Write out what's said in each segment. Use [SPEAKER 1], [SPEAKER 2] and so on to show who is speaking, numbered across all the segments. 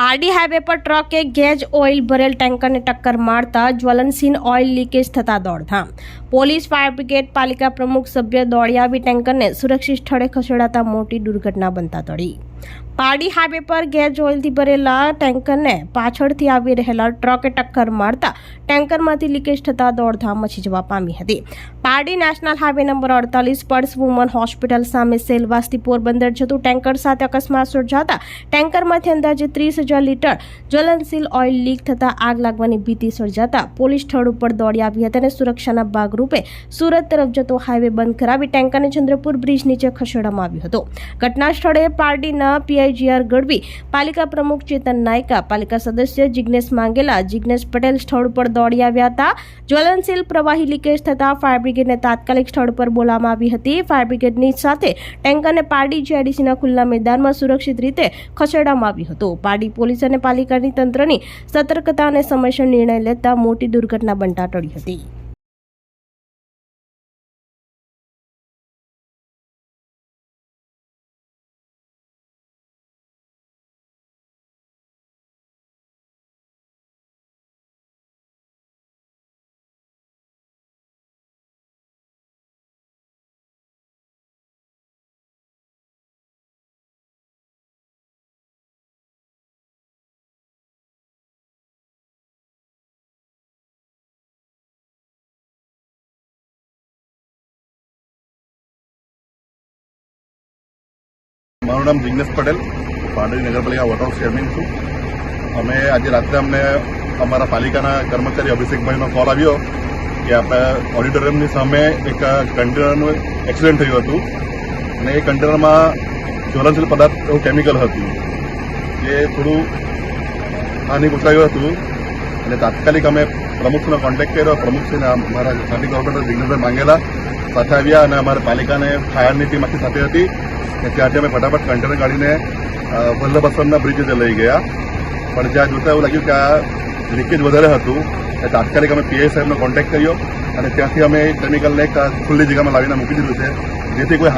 [SPEAKER 1] Pardi highway પર ટ્રકે gauge oil ભરેલ ટેન્કરને ટક્કર મારતા જ્વલનશીલ ઓઇલ લીકેજ થતા દોડધામ. પોલીસ, ફાયર બ્રિગેડ, પાલિકા પ્રમુખ સભ્ય દોડી આવી ટેન્કરને સુરક્ષિત સ્થળે ખસેડાતા મોટી દુર્ઘટના બનતા ટળી પારડી હાઈવે પર ગેસ ઓઇલથી ભરેલા ટેન્કરને પાછળથી આવી રહેલા ટ્રકે ટક્કર મારતા ટેન્કરમાંથી લીકેજ થતા દોડધામ મચી જવા પામી હતી. પાડી નેશનલ હાઈવે નંબર અડતાલીસ પર્સ વુમન હોસ્પિટલ સામે સેલવાસથી પોરબંદર જતું ટેન્કર સાથે અકસ્માત સર્જાતા ટેન્કરમાંથી અંદાજે ત્રીસ હજાર લીટર જ્વલનશીલ ઓઇલ લીક થતાં આગ લાગવાની ભીતિ સર્જાતા પોલીસ સ્થળ ઉપર દોડી આવી હતી અને સુરક્ષાના ભાગરૂપે સુરત તરફ જતો હાઈવે બંધ કરાવી ટેન્કરને ચંદ્રપુર બ્રિજ નીચે ખસેડવામાં આવ્યું હતું. ઘટના સ્થળે પારડીના પીઆઈજીઆર ગઢવી, પાલિકા પ્રમુખ ચેતન નાયકા, પાલિકા સદસ્ય જિજ્ઞેશ માંગેલા. જિજ્ઞેશ પટેલ સ્થળ પર દોડી આવ્યા હતા. જ્વલનશીલ પ્રવાહી લીકેજ થતાં ફાયર બ્રિગેડને તાત્કાલિક સ્થળ પર બોલાવવામાં આવી હતી. ફાયર બ્રિગેડની સાથે ટેન્કરને પારડી જીઆઈડીસીના ખુલ્લા મેદાનમાં સુરક્ષિત રીતે ખસેડવામાં આવ્યું હતું. પારડી પોલીસ અને પાલિકાની તંત્રની સતર્કતા અને સમયસર નિર્ણય લેતા મોટી દુર્ઘટના બનતા ટળી હતી.
[SPEAKER 2] મારું નામ જિગ્નેશ પટેલ પાંડવી નગરપાલિકા ઓફ ચેરમેન છું. અમે આજે રાત્રે અમને અમારા પાલિકાના કર્મચારી અભિષેકભાઈનો કોલ આવ્યો કે આપણે ઓડિટોરિયમની સામે એક કન્ટેનરનું એક્સિડન્ટ થયું હતું. અને એ કન્ટેનરમાં જ્વલનશીલ પદાર્થ એવું કેમિકલ હતું. જે થોડું હાનિ પહોંચાયું હતું. અને તાત્કાલિક અમે પ્રમુખનો કોન્ટેક્ટ કર્યો. પ્રમુખશ્રીને અમારા સ્થાનિક કોર્પોરેટર જિગ્નેશભાઈ માંગેલા. સાથે આવ્યા અને અમારા પાલિકાને ફાયરની ટીમ સાથે હતી. અને ત્યાંથી અમે ફટાફટ કન્ટેનર કાઢીને વલ્લભ આશ્રમના બ્રિજ લઈ ગયા. પણ જ્યાં જોતા એવું લાગ્યું કે આ લીકેજ વધારે હતું. એ તાત્કાલિક અમે પીઆઈ સાહેબનો કોન્ટેક્ટ કર્યો. અને ત્યાંથી અમે કેમિકલને એક ખુલ્લી જગ્યામાં લાવીને મૂકી દીધું છે. જેથી કોઈ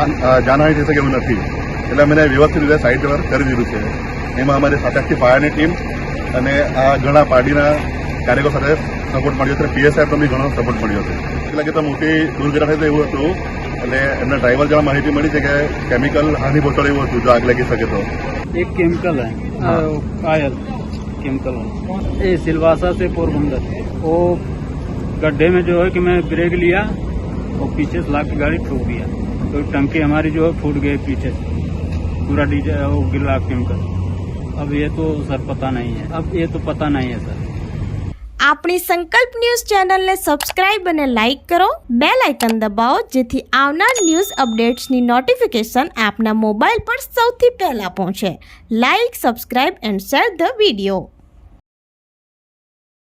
[SPEAKER 2] જાનહાનિ થઈ શકે એવું નથી. એટલે અમે એને વ્યવસ્થિત રીતે સાઇડ પર કરી દીધું છે એમાં અમારી સાથે આખી ફાયરની ટીમ અને આ ઘણા પાર્ટીના કાર્યકરો સાથે સપોર્ટ મળ્યો છે પીએસ સાહેબનો બી ઘણો સપોર્ટ મળ્યો છે એટલે લાગે તો મોટી દુર્ઘટના થઈ તો એવું હતું એટલે એમના ડ્રાઈવર જણા માહિતી મળી છે કે કેમિકલ હાનિ પહોંચાડે એવું હતું જો આગ લાગી શકે તો
[SPEAKER 3] एक केमिकल है
[SPEAKER 2] हाँ।
[SPEAKER 3] आयल केमिकल है ये सिलवासा से पोरबंदर वो गड्ढे में जो है कि मैं ब्रेक लिया और पीछे से लाके गाड़ी ठोक दिया तो टंकी हमारी जो है फूट गई पीछे से पूरा डीजल वो गिरा केमिकल अब ये तो सर पता नहीं है अब ये तो पता नहीं है सर
[SPEAKER 1] આપણી સંકલ્પ ન્યૂઝ ચેનલને સબસ્ક્રાઇબ અને લાઇક કરો બે લાઇકન દબાવો જેથી આવનાર ન્યૂઝ અપડેટ્સની નોટિફિકેશન આપના મોબાઈલ પર સૌથી પહેલા પહોંચે like subscribe and share the video